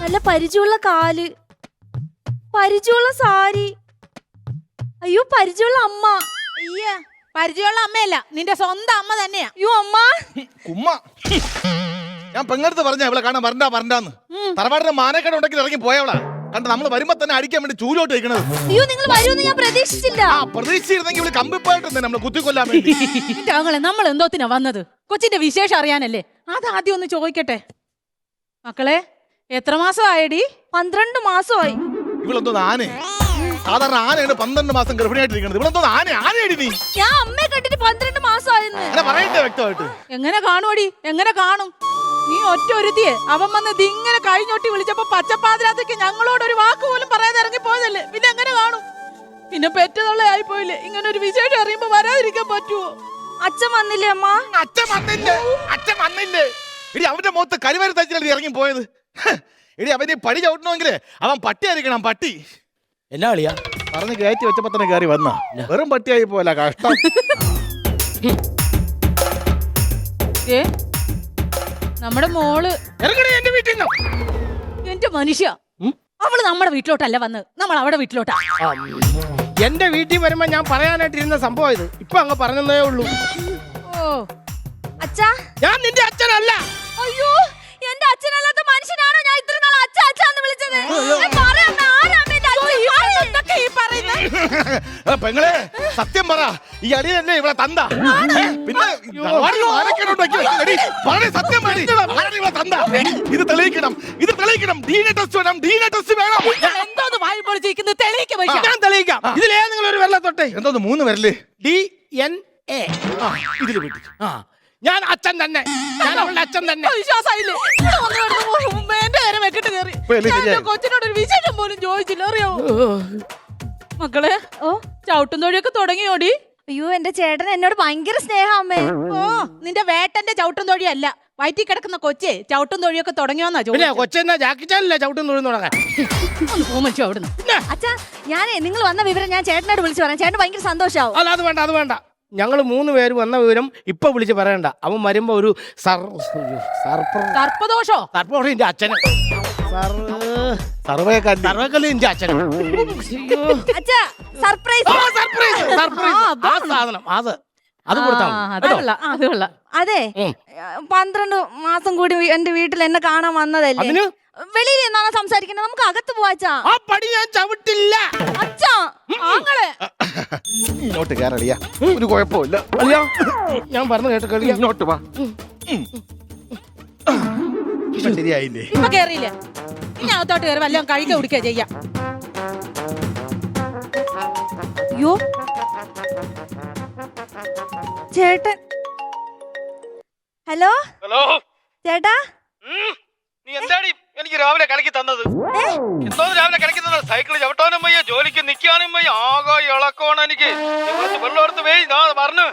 നല്ല പരിചയമുള്ള കാൽ. പരിചയമുള്ള സാരി. അയ്യോ പരിചയമുള്ള അമ്മ. അയ്യ പരിചയമുള്ള അമ്മയല്ല നിന്റെ സ്വന്തം അമ്മ തന്നെയാ. അയ്യോ അമ്മ. കുമ്മ ഞാൻ പെങ്ങടുത്ത് പറഞ്ഞ ഇവിടെ കാണാൻ വരണ്ട വരണ്ടാന്ന്. തറവാടിന്റെ മാനക്കട ഉണ്ടെങ്കിൽ ഇറങ്ങി പോയവളാ. കണ്ട നമ്മൾ വരുമ്പോ തന്നെ അടിക്കാൻ വേണ്ടി ചൂലോട്ട് വെക്കണത് അയ്യോ നിങ്ങൾ വരുമെന്ന് ഞാൻ പ്രതീക്ഷിച്ചില്ല. ആ പ്രതീക്ഷിച്ചിരുന്നെങ്കിൽ ഇവിടെ കമ്പിപ്പായിട്ട് നമ്മളെ കുത്തിക്കൊല്ലാൻ വേണ്ടി. എന്റെ ആങ്ങളെ നമ്മൾ എന്തോത്തിനാ വന്നത്? കൊച്ചിന്റെ വിശേഷം അറിയാനല്ലേ? അത് ആദ്യം ഒന്ന് ചോദിക്കട്ടെ. മക്കളെ എത്ര മാസമായടി? പന്ത്രണ്ട് മാസമായി. ഇവളെന്തോ ആന. സാധാരണ ആനയാണ് പന്ത്രണ്ട് മാസം ഗർഭിണിയായിട്ടിരിക്കുന്നത്. ഇവളെന്തോ ആന. ആനയടി നീ. ഞാൻ അമ്മയെ കണ്ടിട്ട് പന്ത്രണ്ട് മാസമായിരുന്നു അങ്ങനെ പറയണ്ടേ വ്യക്തമായിട്ട്. എങ്ങനെ കാണുമടി എങ്ങനെ കാണും? നീ ഒറ്റ ഒരുത്തിയെ. അവൻ വന്ന് ഇതിങ്ങനെ കഴിഞ്ഞൊട്ടി വിളിച്ചപ്പോ പച്ചപ്പാതിരാത്തേക്ക് ഞങ്ങളോട് ഒരു വാക്ക് പോലും പറയാതെ ഇറങ്ങി പോയതല്ലേ പിന്നെ എങ്ങനെ കാണും? പിന്നെ പെറ്റതുള്ള ആയി പോയില്ലേ? ഇങ്ങനെ ഒരു വിശേഷം അറിയുമ്പോ വരാതിരിക്കാൻ പറ്റുമോ അച്ഛൻ വന്നില്ലേ അമ്മ? അച്ഛൻ വന്നില്ലേ. അച്ഛൻ വന്നില്ലേ. ഇനി അവന്റെ മുഖത്ത് കരിവര തച്ചിലടി ഇറങ്ങി പോയത്. എടി അവൻ ഈ പടി ചവിട്ടണമെങ്കിൽ അവൻ പട്ടി ആയിരിക്കണം പട്ടി. എന്നാ കളിയാ? പറഞ്ഞ് കയറ്റി വെച്ചപ്പോ തന്നെ കയറി വന്ന. വെറും പട്ടിയായി പോലെ കഷ്ടം. ഏ? നമ്മുടെ മോൾ. ഇറങ്ങണേ എന്റെ വീട്ടിൽ നിന്ന് എന്റെ മനുഷ്യ. അവൾ നമ്മുടെ വീട്ടിലോട്ടല്ല വന്ന്. നമ്മൾ അവിടെ വീട്ടിലോട്ടാ. എന്റെ വീട്ടിൽ വരുമ്പോ ഞാൻ പറയാനായിട്ട് ഇരുന്ന സംഭവം ഇത്. ഇപ്പൊ അങ്ങ് പറഞ്ഞതേ ഉള്ളൂ. ഓ. അച്ഛാ. ഞാൻ നിന്റെ അച്ഛനല്ല. അയ്യോ എന്റെ അച്ഛനല്ലാത്ത മനുഷ്യനാണോ ഞാൻ ഇത്ര നാൾ അച്ഛ അച്ഛന്ന് വിളിച്ചത്? പെങ്ങളെ സത്യം പറ. ഈ അടിയല്ലേ ഇവിടെ തന്ത. പിന്നെ സത്യം ഇവിടെ തന്ത? ഇത് തെളിയിക്കണം ഇത് തെളിയിക്കണം. ഡീനെ ടെസ്റ്റ് വേണം ഡീനെ ടെസ്റ്റ് വേണം. എന്തോന്ന് വായി പൊളിച്ചിരിക്കുന്നത് തെളിയിക്കാം ഞാൻ തെളിയിക്കാം. ഇതിലേതെങ്കിലും ഒരു വെള്ളത്തൊട്ടെ എന്തോന്ന് മൂന്ന് വരൽ. ഡി എൻ എ ഇതിൽ വീട്ടിൽ ആ. ഞാൻ അച്ഛൻ തന്നെ. ഞാൻ അവളുടെ അച്ഛൻ തന്നെ. വിശ്വാസമായില്ലേ എന്റെ നേരെ വെക്കിട്ട് കയറി ഞാൻ. കൊച്ചിനോട് ഒരു വിശേഷം പോലും ചോദിച്ചില്ല അറിയോ മക്കളെ ഓ. ചവിട്ടും തൊഴിയൊക്കെ തുടങ്ങിയോടി? അയ്യോ എന്റെ ചേട്ടൻ എന്നോട് ഭയങ്കര സ്നേഹം അമ്മേ. ഓ നിന്റെ വേട്ടന്റെ ചവിട്ടും തൊഴിയല്ല. വയറ്റി കിടക്കുന്ന കൊച്ചേ ചവിട്ടും തൊഴിയൊക്കെ തുടങ്ങിയോന്നാ പിന്നെ ചോദിച്ചത്. കൊച്ചെന്നാ ജാക്കിച്ചാലല്ലേ ചവിട്ടും തൊഴിൽ തുടങ്ങാൻ? ഒന്ന് പോ അവിടുന്ന് അച്ഛാ ഞാനേ നിങ്ങൾ വന്ന വിവരം ഞാൻ ചേട്ടനോട് വിളിച്ചു പറയാം. ചേട്ടൻ ഭയങ്കര സന്തോഷാവും. അല്ല അത് വേണ്ട അത് വേണ്ട. ഞങ്ങൾ മൂന്ന് പേര് വന്ന വിവരം ഇപ്പൊ വിളിച്ച് പറയണ്ട. അവൻ വരുമ്പോ ഒരു സർ സർപ്പ സർപ്പദോഷോ? സർപ്പന്റെ അച്ഛന്. സർ സർവേക്കാരൻ സർവകൽ എന്റെ അച്ഛന്. അച്ഛാ സർപ്രൈസ്. Surprise surprise. ആ സാധനം അത്. അത് കൊടുത്താൽ ആ, അത്. പന്ത്രണ്ട് മാസം കൂടി എന്റെ വീട്ടിൽ എന്നെ കാണാൻ വന്നതല്ലേ? അതിന്? വെളിയിൽ എന്നാണ് സംസാരിക്കുന്നത്? നമുക്ക് അകത്ത് പോവാച്ചാ ആ പടി ഞാൻ ചവിട്ടില്ല. അച്ഛാ ആങ്ങളെ. ഇങ്ങോട്ട് കയറിയ ഒരു കുഴപ്പമില്ല. അല്ലയോ ഞാൻ പറഞ്ഞു കേട്ടോ കളിയാ ഇങ്ങോട്ട് വാ. ഉം. ഇപ്പൊ ശരിയായില്ലേ? ഇപ്പൊ കേറിയില്ലേ. ഇനി അകത്തോട്ട് കയറി വല്ലതും കഴിക്കുക കുടിക്കുക ചെയ്യാം. അയ്യോ. ചേട്ടൻ. ഹലോ? ഹലോ? ചേട്ടാ? നീ എന്താടി എനിക്ക് രാവിലെ കലക്കി തന്നത്. എന്തോ രാവിലെ കലക്കി തന്നത്? സൈക്കിൾ ചവിട്ടാനും വയ്യ ജോലിക്ക് നിക്കാനും വയ്യ ആകെ ഇളക്കോണ എനിക്ക്. കുറച്ച് വെള്ളം എടുത്ത് വേയി ഞാൻ പറഞ്ഞു.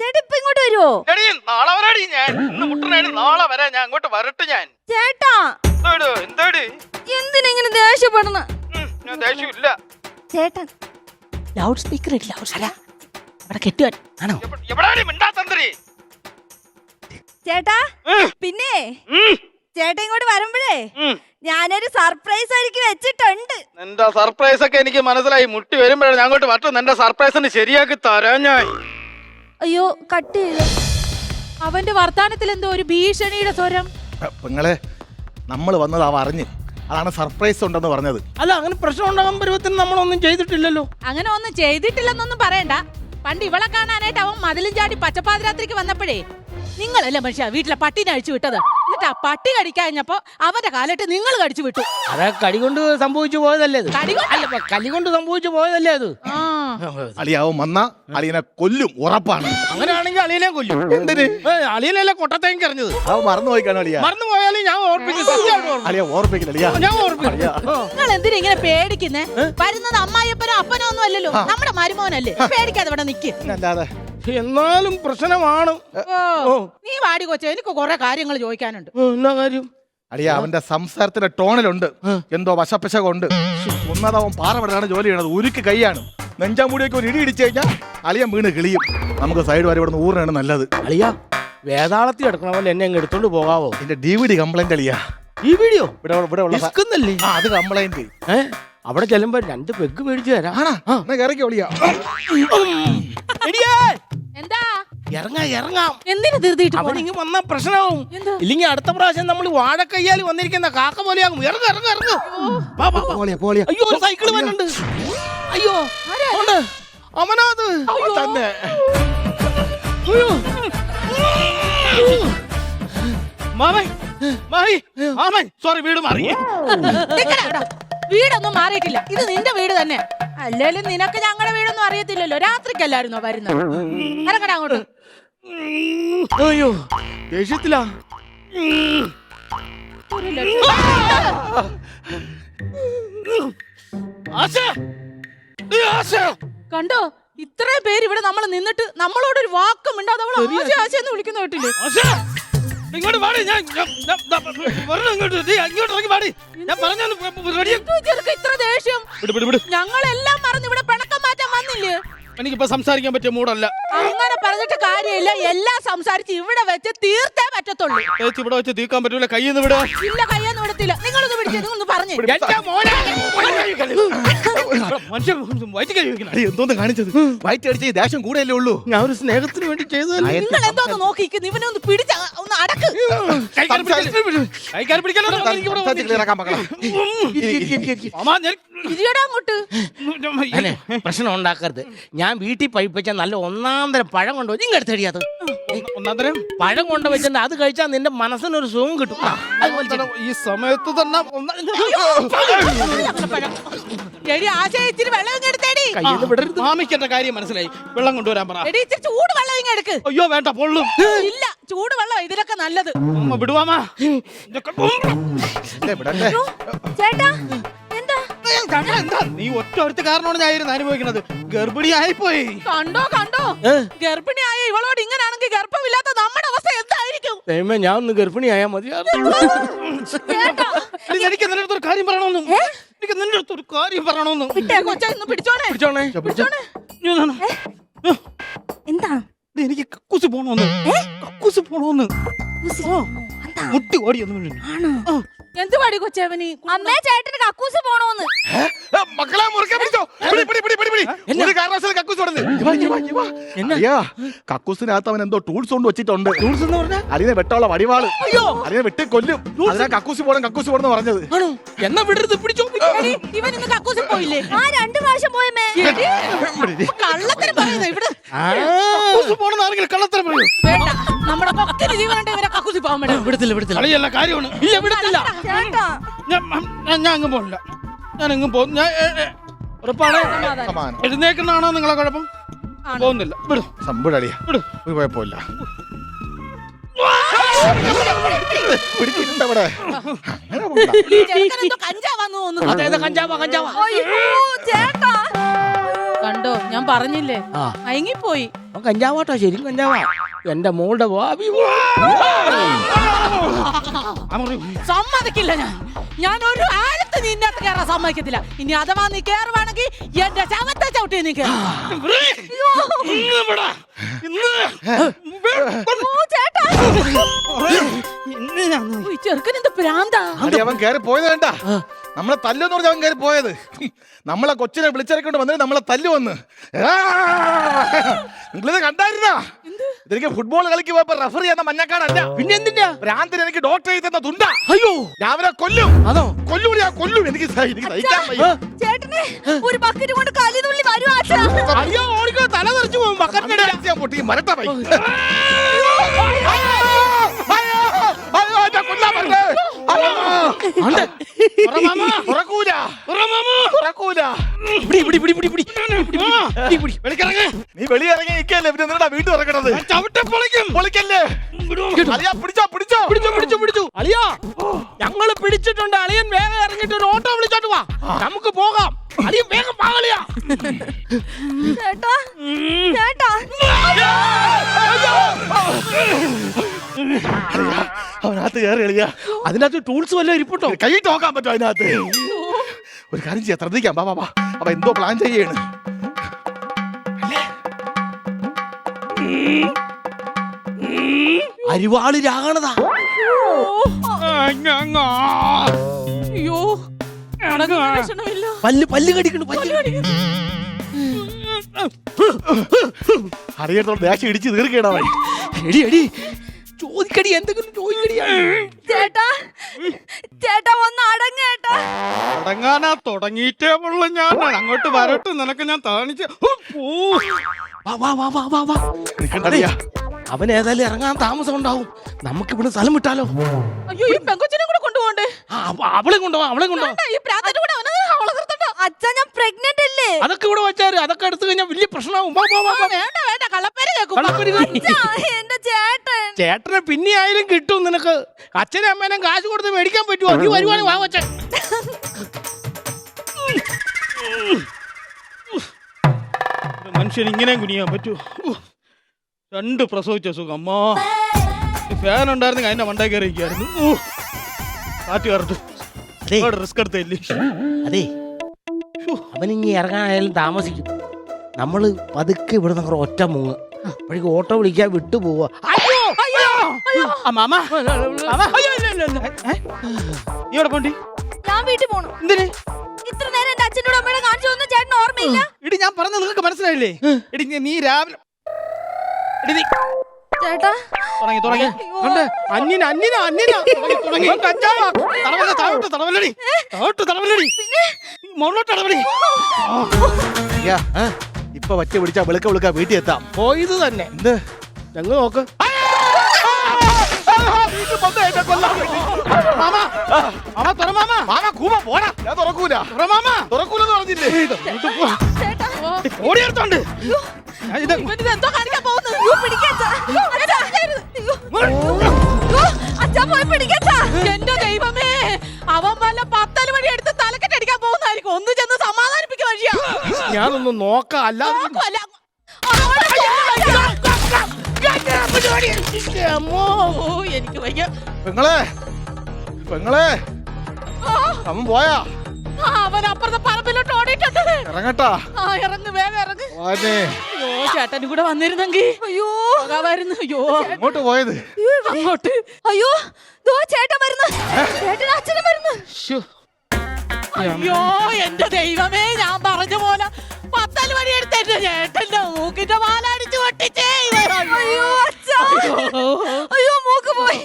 ചേട്ടാ ഇങ്ങോട്ട് വരുമോ എടി നാളെ വരാടി ഞാൻ. ഇന്ന് മുട്ടനാടി നാളെ വരാ ഞാൻ അങ്ങോട്ട് വരട്ടെ ഞാൻ. ചേട്ടാ. എന്താടി എന്താടി? എന്തിനെങ്ങനെ ദേഷ്യപ്പെടുന്ന? ഞാൻ ദേഷ്യമില്ല. ചേട്ടൻ. ലൗഡ് സ്പീക്കർ ഇല്ല അവിടെ കെട്ടുവാൻ ആണോ? എപ്പ- മിണ്ടാ തന്ത്രി ചേട്ടാ പിന്നെ? ചേട്ടൻ ഇങ്ങോട്ട് വരുമ്പോഴേ. ഞാനൊരു സർപ്രൈസ് എനിക്ക് വെച്ചിട്ടുണ്ട്. നിന്റെ സർപ്രൈസ് ഒക്കെ എനിക്ക് മനസ്സിലായി. മുട്ടി വരുമ്പോഴാണ് ഞാൻ അങ്ങോട്ട് വട്ടു നിന്റെ സർപ്രൈസിന് ശരിയാക്കി തരാൻ ഞാൻ. അയ്യോ കട്ട് ചെയ്തു. അവന്റെ വർത്താനത്തിൽ എന്തോ ഒരു ഭീഷണിയുടെ സ്വരം. പെങ്ങളെ നമ്മൾ വന്നത് അവ അറിഞ്ഞ്. അതാണ് സർപ്രൈസ് ഉണ്ടെന്ന് പറഞ്ഞത്. അല്ല അങ്ങനെ പ്രശ്നം ഉണ്ടാകാൻ പരുവത്തിന് നമ്മളൊന്നും ചെയ്തിട്ടില്ലല്ലോ. അങ്ങനെ ഒന്നും ചെയ്തിട്ടില്ലെന്നൊന്നും പറയണ്ട. പണ്ട് ഇവളെ കാണാനായിട്ട് അവൻ മതിലും ചാടി പച്ചപ്പാതിരാത്രിക്ക് വന്നപ്പോഴേ നിങ്ങളല്ലേ മനുഷ്യ വീട്ടിലെ പട്ടിനെ അഴിച്ചു വിട്ടത്? എന്നിട്ട് ആ പട്ടി കടിക്കഴിഞ്ഞപ്പോ അവന്റെ കാലിട്ട് നിങ്ങൾ കടിച്ചു വിട്ടു. അതെ കടി കൊണ്ട് സംഭവിച്ചു പോയതല്ലേ അത്? കടി കൊണ്ട്? അല്ല ഇപ്പൊ കലി കൊണ്ട് സംഭവിച്ചു പോയതല്ലേ അത്? ആ. അളിയാവും വന്ന അളിയനെ കൊല്ലും ഉറപ്പാണ്. അങ്ങനെയാണെങ്കിൽ അളിയനെ കൊല്ലും. എന്തിന്? ഏ, അളിയനല്ലേ കൊട്ടത്തേക്ക് എറിഞ്ഞത് അവ മറന്നുപോയി കാണും അളിയ. മറന്നു പോയാലും ഞാൻ ഓർപ്പിക്കും സത്യമായിട്ട് ഓർപ്പിക്കും. അളിയ ഓർപ്പിക്കില്ല അളിയ. ഞാൻ ഓർപ്പിക്കും. നിങ്ങൾ എന്തിനാ ഇങ്ങനെ പേടിക്കുന്നേ? വരുന്നത് അമ്മായിപ്പനോ അപ്പനോ ഒന്നും അല്ലല്ലോ. നമ്മുടെ മരുമോനല്ലേ. പേടിക്കാതെ ഇവിടെ നിക്ക്. അല്ലാതെ എന്നാലും പ്രശ്നമാണ്. ഓ നീ വാടി കൊച്ചെ എനിക്ക് കുറെ കാര്യങ്ങൾ ചോദിക്കാനുണ്ട്. എന്നാ കാര്യം? അടിയ അവന്റെ സംസാരത്തിന്റെ ടോണിലുണ്ട്. എന്തോ വശപ്പശകൊണ്ട്. ഒന്നതാവൻ അവൻ പാറപെടാണ് ജോലി ചെയ്യണത് ഉരുക്ക് കൈയാണ്. നെഞ്ചാമൂടിയൊക്കെ ഒരു ഇടി ഇടിച്ചു കഴിഞ്ഞാൽ അളിയൻ വീണ് കിളിയും. നമുക്ക് സൈഡ് വരെ ഇവിടെ ഊറിനാണ് നല്ലത്. അളിയ വേതാളത്തിൽ എടുക്കണ പോലെ എന്നെ അങ്ങ് എടുത്തോണ്ട് പോകാവോ? എന്റെ ഡി വി ഡി കംപ്ലൈന്റ് അളിയ. ഈ വീഡിയോ ഇവിടെ ഇവിടെ ഉള്ള അത് കംപ്ലൈന്റ് ഏ? അവിടെ ചെല്ലുമ്പോ രണ്ട് പെഗ് മേടിച്ചു തരാം. ആണാ? എന്നാ കയറിക്കോ വിളിയാ എടിയേ, എന്താ? ഇറങ്ങാം ഇറങ്ങാം. എന്തിനു തീർത്തിട്ട് അവനിങ്ങ് വന്നാ പ്രശ്നമാവും. എന്താ? ഇല്ലെങ്കിൽ അടുത്ത പ്രാവശ്യം നമ്മൾ വാഴക്കയ്യാൽ വന്നിരിക്കുന്ന കാക്ക പോലെയാകും. ഇറങ്ങ ഇറങ്ങ ഇറങ്ങ. വാ, വാ, വാ. പോളിയാ പോളിയാ. അയ്യോ ഒരു സൈക്കിൾ വരുന്നുണ്ട് അയ്യോ. ഉണ്ട്. അവനാത് തന്നെ. അയ്യോ. മാമൻ മാമൻ. സോറി വീട് മാറി. നിക്കടാ. വീടൊന്നും മാറിയിട്ടില്ല. ഇത് നിന്റെ വീട് തന്നെ. അല്ലേലും നിനക്ക് ഞങ്ങളുടെ വീടൊന്നും അറിയത്തില്ലല്ലോ. രാത്രിക്കല്ലായിരുന്നോ വരുന്നത്? ഇറങ്ങടാ അങ്ങോട്ട്. അയ്യോ ദേഷ്യത്തിലാ. ഒരു ലക്ഷം. ആശ! ഏ, ആശ! കണ്ടോ? ഇത്രയും പേര് ഇവിടെ നമ്മൾ നിന്നിട്ട് നമ്മളോട് ഒരു വാക്കും ഇണ്ടാതെ അവൾ ആശ ആശയെന്ന് വിളിക്കുന്ന കേട്ടില്ലേ? ആശ, ഇങ്ങോട്ട് പാടി ഞാൻ ഇങ്ങോട്ട് ഇങ്ങോട്ട് ഇറങ്ങി പാടി ഞാൻ പറഞ്ഞു ഇത്ര ദേഷ്യം? ഞങ്ങളെല്ലാം മറന്ന് ഇവിടെ പിണക്കം മാറ്റാൻ വന്നില്ലേ? എനിക്കിപ്പോ സംസാരിക്കാൻ പറ്റിയ മൂടല്ല അങ്ങനെ പറഞ്ഞിട്ട് കാര്യമില്ല. എല്ലാം സംസാരിച്ച് ഇവിടെ വെച്ച് തീർത്തേ പറ്റത്തുള്ളൂ. ചേച്ചി ഇവിടെ വെച്ച് തീർക്കാൻ പറ്റൂല. കയ്യിൽ നിന്ന് വിടുക ഇല്ല കയ്യൊന്നും വിടത്തില്ല. നിങ്ങളൊന്ന് പിടിച്ചു നിങ്ങളൊന്ന് പറഞ്ഞു. മനുഷ്യൻ വയറ്റി എന്തോന്ന് കാണിച്ചത് വയറ്റ് അടിച്ച ഈ ദേഷ്യം കൂടെയല്ലേ ഉള്ളൂ ഞാൻ ഒരു സ്നേഹത്തിന് വേണ്ടി ചെയ്തതല്ലേ നിങ്ങൾ എന്തോന്ന് നോക്കിക്കുന്നു ഇവനെ ഒന്ന് പിടിച്ച ഒന്ന് അടക്ക് പിടിക്കാനോ അങ്ങോട്ട് അല്ലേ പ്രശ്നം ഉണ്ടാക്കരുത് ഞാൻ വീട്ടിൽ പഴിപ്പിച്ച നല്ല ഒന്നാന്തരം തരം പഴം കൊണ്ടുപോയി നിങ്ങൾ എടുത്തടിയത് ഒന്നാം തരം പഴം കൊണ്ട് വെച്ചാൽ അത് കഴിച്ചാൽ നിന്റെ മനസ്സിനൊരു സുഖം കിട്ടും അതുപോലെ ഈ സമയത്ത് തന്നെ ആശ ഇച്ചിരി വെള്ളം ഇങ്ങ് എടുത്തേടി. കയ്യിന്ന് വിടരുത്. കാര്യം മനസ്സിലായി. വെള്ളം കൊണ്ടുവരാൻ പറ. എടി ഇച്ചിരി ചൂട് വെള്ളം ഇങ്ങ് എടുക്ക്. അയ്യോ വേണ്ട പൊള്ളും. ഇല്ല ചൂട് വെള്ളം ഇതിലൊക്കെ നല്ലത്. വിടുവാമാ ഇതൊക്കെ ഉം. ഇല്ലേ, വിടട്ടെ. ചേട്ടാ എന്താ? കണ്ടാ എന്താ? നീ ഒറ്റ ഒരുത്ത കാരണമാണ് ഞാൻ ഇരുന്ന് അനുഭവിക്കുന്നത്. ഗർഭിണിയായി പോയി കണ്ടോ കണ്ടോ? ഏ? ഗർഭിണിയായ ഇവളോട് ഇങ്ങനാണെങ്കിൽ ഗർഭമില്ലാത്ത നമ്മുടെ അവസ്ഥ എന്തായിരിക്കും? ദൈവമേ ഞാൻ ഒന്ന് ഗർഭിണിയായാ മതിയായിരുന്നു. ചേട്ടാ എനിക്ക് നിന്റെ കാര്യം പറയണമെന്നും. എനിക്ക് നിന്റെ അടുത്തൊരു കാര്യം പറയണമെന്നും. വിട്ടേ കൊച്ച ഇന്ന് പിടിച്ചോണേ. പിടിച്ചോണേ. പിടിച്ചോണേ. എന്താ? ദേ, എനിക്ക് കക്കൂസ് പോണോന്ന്. കക്കൂസ് പോണോന്ന്. ഉസ്സി. മുട്ടി. ആണോ? എന്ത് പാടി കൊച്ചവനി അമ്മേ ചേട്ടന് കക്കൂസ് പോണോന്ന്. മക്കളെ പിടിച്ചോ. പിടി, പിടി, പിടി, പിടി. ഒരു കാരണവശാലും കക്കൂസ്. അയ്യാ കക്കൂസിനകത്ത് അവൻ എന്തോ ടൂൾസ് കൊണ്ട് വെച്ചിട്ടുണ്ട്. ടൂൾസ് എന്ന് പറഞ്ഞാ? അതിനെ വെട്ടമുള്ള വടിവാൾ. അയ്യോ. അതിനെ വെട്ടി കൊല്ലും. അതിനാ കക്കൂസി പോണം കക്കൂസ് പോണെന്ന് പറഞ്ഞത്. ആണോ? എന്നാ വിടരുത് പിടിച്ചോ. ഇവൻ ഇന്ന് കക്കൂസിൽ പോയില്ലേ? ആ രണ്ടു പ്രാവശ്യം പോയമേ കള്ളത്തരം പറയുന്നു ഇവിടെ. പോണെന്ന് ആരെങ്കിലും കള്ളത്തരം പറയൂ. വേണ്ട നമ്മുടെ പൊക്കിന് ജീവനുണ്ട് ഇവരെ കക്കൂസി പോകാൻ വേണ്ട വിടത്തില്ല വിടത്തില്ല. കളിയല്ല കാര്യമാണ്. ഇല്ല വിടത്തില്ല. ചേട്ടാ. ഞാൻ ഞാൻ- അങ്ങ് പോണില്ല. ഞാൻ എങ്ങും പോകും ഞാൻ ഏ, ഏ, ഉറപ്പാണ്? സമാനം എഴുന്നേക്കുന്നതാണോ നിങ്ങളെ കുഴപ്പം? പോകുന്നില്ല. വിടും. സംഭവടിയാ വിടും. ഒരു കുഴപ്പമില്ല. പിടിച്ചിട്ടുണ്ട് അവിടെ. അങ്ങനെ പോകണ്ട. ചെറുക്കനെന്തോ കഞ്ചാവാന്ന് തോന്നുന്നു. അതേതാ കഞ്ചാവാ കഞ്ചാവാ. അയ്യോ ചേട്ടാ. കണ്ടോ ഞാൻ പറഞ്ഞില്ലേ? ആ. അയങ്ങിപ്പോയി അവൻ കഞ്ചാവാട്ടോ ശരിക്കും കഞ്ചാവാ. എന്റെ മോളുടെ ഭാവി സമ്മതിക്കില്ല ഞാൻ. ഞാൻ ഒരു ആഴത്ത് നിന്നെ കയറാൻ സമ്മതിക്കത്തില്ല. ഇനി അഥവാ നീ കയറുവാണെങ്കിൽ എന്റെ ചവത്തെ ചവിട്ടി നീ കയറും. ഇന്ന് ഓ ചേട്ടാ. ഇന്ന് ഞാൻ ചെറുക്കൻ എന്താ പ്രാന്താ? അടി അവൻ കയറി പോയത് വേണ്ട നമ്മളെ തല്ലെന്ന് പറഞ്ഞ അവൻ കയറി പോയത്. നമ്മളെ കൊച്ചിനെ വിളിച്ചിറക്കൊണ്ട് വന്നിട്ട് നമ്മളെ തല്ലു വന്ന്! നിങ്ങളിത് കണ്ടായിരുന്നാ? ഇതെനിക്ക് ഫുട്ബോൾ കളിക്ക് പോയപ്പോ റെഫർ ചെയ്യുന്ന മഞ്ഞക്കാടല്ല. പിന്നെ എന്തിനാ? ഭ്രാന്തിന് എനിക്ക് ഡോക്ടർ എഴുതി തന്ന തുണ്ട. അയ്യോ. ഞാൻ രാവിലെ കൊല്ലും. അതോ കൊല്ലും ഞാൻ കൊല്ലും. എനിക്ക് സഹി- എനിക്ക് സഹിക്കാൻ വയ്യ. ചേട്ടനെ ഒരു ബക്കറ്റ് കൊണ്ട് ആശ. അയ്യോ ഓടിക്കോ തല തെറിച്ചു പോകും. അച്ഛൻ പൊട്ടി. മരട്ട അയ്യോ! പിടി പിടി പിടി വെളിക്കിറങ്ങ്. നീ വെളിയിറങ്ങി നിൽക്കല്ലേ? പിന്നെ നിങ്ങളുടെ വീണ്ടും ഇറങ്ങണത്? ചവിട്ടെ പൊളിക്കും. പൊളിക്കല്ലേ? അലിയാ പിടിച്ചോ പിടിച്ചോ. പിടിച്ചു പിടിച്ചു പിടിച്ചു. അളിയാ. ഞങ്ങൾ പിടിച്ചിട്ടുണ്ട്. അളിയൻ വേഗം ഇറങ്ങിട്ട് ഒരു ഓട്ടോ വിളിച്ചോട്ട് വാ. നമുക്ക് പോകാം. അളിയൻ വേഗം പാകളിയാ ചേട്ടാ ചേട്ടാ. അവനകത്ത് കയറി എളിയാ അതിനകത്ത് ടൂൾസ് വല്ലതും ഇരിപ്പുണ്ടോ? കൈ നോക്കാൻ പറ്റും അതിനകത്ത്? ഒരു കാര്യം ചെയ്യാം ശ്രദ്ധിക്കാം. ബാ ബാ ബാ അപ്പൊ എന്തോ പ്ലാൻ ചെയ്യാണ്. അരിവാളി രാഗണതാ അയ്യോ അടങ്ങുന്ന ലക്ഷണമില്ല പല്ല് പല്ല് കടിക്കണു പല്ല് അറിയത്തോളം ദേശം ഇടിച്ച് തീർക്കണ എടി എടി. ചോദിക്കടി എന്തെങ്കിലും ചോദിക്കടി. ചേട്ടാ ചേട്ടാ ഒന്ന് അടങ്ങേട്ടാ അടങ്ങാനാ തുടങ്ങിയിട്ടേ ഉള്ളു ഞാൻ. അങ്ങോട്ട് വരട്ടെ നിനക്ക് ഞാൻ താണിച്ച്. വാ വാ വാ വാ വാ വാ. അവൻ ഏതായാലും ഇറങ്ങാൻ താമസം ഉണ്ടാവും. നമുക്ക് ഇവിടെ സ്ഥലം വിട്ടാലോ? അയ്യോ ഈ പെങ്കൊച്ചിനെ കൂടെ കൊണ്ടുപോകണ്ടേ? ആ, അവളെ കൊണ്ടുപോവാ അവളെ കൊണ്ടുപോവാ. വേണ്ട, ഈ പ്രാന്തന്റെ കൂടെ അവനെ അച്ഛാ ഞാൻ പ്രഗ്നന്റ് അല്ലേ? അതൊക്കെ ഇവിടെ വെച്ചാൽ അതൊക്കെ എടുത്തു കഴിഞ്ഞാൽ വലിയ പ്രശ്നമാവും. വാ, വാ, വാ, വാ. വേണ്ട വേണ്ട. കള്ളപ്പേര് കേൾക്കും. കള്ളപ്പടി കേറി. അച്ഛാ, എന്റെ ചേട്ടൻ. ചേട്ടനെ പിന്നെ ആയാലും കിട്ടും നിനക്ക്. അച്ഛനും അമ്മേനും കാശ് കൊടുത്ത് മേടിക്കാൻ പറ്റുമോ? നീ വരുവാണെങ്കിൽ വാ വച്ചേ മനുഷ്യൻ ഇങ്ങനെ കുനിയാൻ പറ്റൂ. രണ്ട് പ്രസവിച്ച സുഖം അമ്മാ. ഫാൻ ഉണ്ടായിരുന്നെങ്കിൽ അതിന്റെ മണ്ടേ കയറിയിരിക്കായിരുന്നു. കാറ്റ് കയറട്ട്. റിസ്ക് എടുത്തില്ലേ അതെ. അവനിങ്ങി ഇറങ്ങാനായാലും താമസിക്കും. നമ്മൾ പതുക്കെ ഇവിടെ നിന്ന് ഒറ്റ മൂങ്ങ്. അപ്പോഴേക്ക് ഓട്ടോ വിളിക്കാൻ വിട്ടു പോവാ. അയ്യോ! അയ്യോ! മാമ. മാമ, അയ്യോ, ഇല്ല, ഇല്ല, ഇല്ല. ഏ? നീ എവിടെ പോണ്ടി? ഞാൻ വീട്ടിൽ പോണു. എന്തിന്? ഇത്ര നേരം എന്റെ അച്ഛനോട് അമ്മയുടെ കാണിച്ചു ചേട്ടന് ഓർമ്മയില്ല? ഇടി ഞാൻ പറഞ്ഞത് നിങ്ങൾക്ക് മനസ്സിലായില്ലേ? ഇടി നീ- രാവിലെ ചേട്ടാ. തുടങ്ങി തുടങ്ങി. കണ്ടേ? അന്യന അന്യന അന്യന. തുടങ്ങി തുടങ്ങി. കഞ്ചാവാ. തടവല്ലേ, താഴോട്ട് തടവല്ലടി. താഴോട്ട് തടവല്ലടി. മുകളിലോട്ട് തടവടി അയ്യാ ഇപ്പൊ വറ്റ പിടിച്ചാ വെളുക്ക വെളുക്ക വീട്ടിൽ എത്താം. പോയത് തന്നെ. എന്ത്? ഞങ്ങൾ നോക്ക്. തുറക്കൂല. തുറക്കൂലെന്ന് പറഞ്ഞില്ലേ? ചേട്ടാ. ഓടിയെടുത്തോണ്ട്. ഇത് എന്തോ കാണിക്കാൻ പോകുന്നത് അയ്യോ, പിടിക്കച്ചാ. അച്ഛാ, അയ്യോ. അയ്യോ, അച്ഛാ പോയി പിടിക്കച്ചാ എന്റെ ദൈവമേ അവൻ വല്ല പത്തൽ വഴി എടുത്ത് തലക്കെട്ടടിക്കാൻ പോകുന്നതായിരിക്കും. ഒന്ന് ചെന്ന് സമാധാനിപ്പിക്കുക വഴിയാ ഞാനൊന്ന് നോക്കാം. അല്ലാതെ നോക്കുവല്ല. അവിടെ അമ്മോ, ഓ, എനിക്ക് വയ്യ. പെങ്ങളെ പെങ്ങളെ. ആ, അവൻ പോയാ? ആ, അവൻ അപ്പുറത്തെ ഓടിയിട്ടുണ്ട് ഇറങ്ങട്ടാ. ആ ഇറങ്ങ് വേഗം ഇറങ്ങ്. വാനേ. അയ്യോ ചേട്ടനും കൂടെ വന്നിരുന്നെങ്കി. അയ്യോ. പോകാമായിരുന്നു അയ്യോ. അങ്ങോട്ട് പോയത്? അങ്ങോട്ട്. അയ്യോ ദോ ചേട്ടൻ വരുന്നു. ചേട്ടൻ അച്ഛനും വരുന്നു. ശ്ശോ. അയ്യോ എന്റെ ദൈവമേ ഞാൻ പറഞ്ഞ പോലെ പത്തൽ വഴി എടുത്തേറ്റ് ചേട്ടന്റെ മൂക്കിന്റെ പാലടിച്ചു പൊട്ടിച്ചേ ഇവൻ. അയ്യോ അച്ഛാ. അയ്യോ. മൂക്ക് പോയി.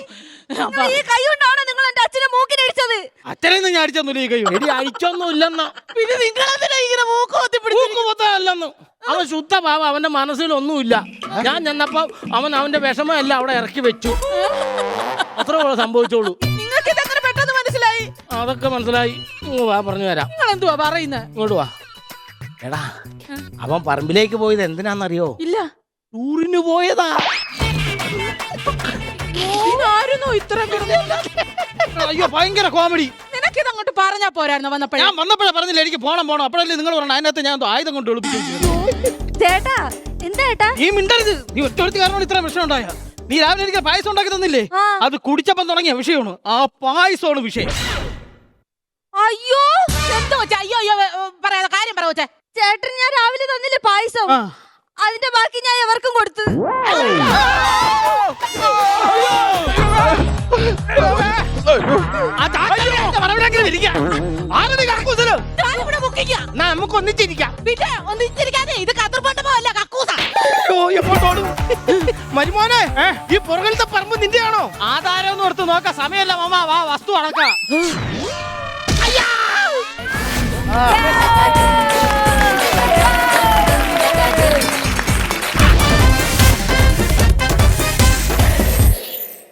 ഈ കൈ കൊണ്ടാണോ നിങ്ങൾ എന്റെ അച്ഛനെ ഞാൻ അടിച്ചൊന്നുമില്ല ഈ കൈ എടി അടിച്ചൊന്നും ഇല്ലെന്ന പിന്നെ നിങ്ങളെന്തിനാ ഇങ്ങനെ മൂക്ക് അല്ലെന്ന് അവൻ ശുദ്ധ പാവ അവന്റെ മനസ്സിലൊന്നുമില്ല ഞാൻ ചെന്നപ്പോ അവൻ അവന്റെ വിഷമമല്ല അവിടെ ഇറക്കി വെച്ചു. അത്ര സംഭവിച്ചോളൂ. നിങ്ങൾക്ക് ഇതെങ്ങനെ പെട്ടെന്ന് മനസ്സിലായി? അതൊക്കെ മനസ്സിലായി. ഇങ്ങ് വാ പറഞ്ഞു തരാം. നിങ്ങൾ എന്തുവാ പറയുന്നത് ഇങ്ങോട്ട് വാ. എടാ അവൻ പറമ്പിലേക്ക് പോയത് എന്തിനാന്നറിയോ? ഇല്ല. ടൂറിന് പോയതാ. ഇതായിരുന്നു ഇത്ര അയ്യോ ഭയങ്കര കോമഡി നിനക്കിത് അങ്ങോട്ട് പറഞ്ഞാ പോരായിരുന്നു വന്നപ്പോഴേ? ഞാൻ വന്നപ്പോഴേ പറഞ്ഞില്ല എനിക്ക് പോണം പോണം. അപ്പോഴല്ലേ നിങ്ങൾ പറഞ്ഞു അതിനകത്ത് ഞാൻ എന്തോ ആയുധം കൊണ്ട് ഒളിപ്പിച്ചു ചേട്ടാ എന്താ ചേട്ടാ? നീ മിണ്ടരുത്. നീ ഒറ്റ കാരണം ഇത്ര പ്രശ്നം ഉണ്ടായ നീ രാവിലെ എനിക്ക് പായസം ഉണ്ടാക്കി തന്നില്ലേ? അത് കുടിച്ചപ്പം തുടങ്ങിയ വിഷയമാണ്. ആ പായസമാണ് വിഷയം. അയ്യോ എന്തോ? അയ്യോ അയ്യോ പറയാ കാര്യം പറ കൊച്ചേ. ചേട്ടൻ ഞാൻ രാവിലെ തന്നില്ലേ പായസം. അതിന്റെ ബാക്കി ഞാൻ എവർക്കും കൊടുത്തു. നമുക്ക് ഒന്നിച്ചിരിക്കാം. പിന്നെ ഒന്നിച്ചിരിക്കാതെ ഇത് കതിർപ്പണ്ടമല്ല കക്കൂസ? മരുമോനെ ഈ പുറകിലത്തെ പറമ്പ് നിന്റെയാണോ? ആധാരം ഒന്ന് എടുത്ത് നോക്ക. സമയമല്ല മാമ. വാ വസ്തു അടക്കാം.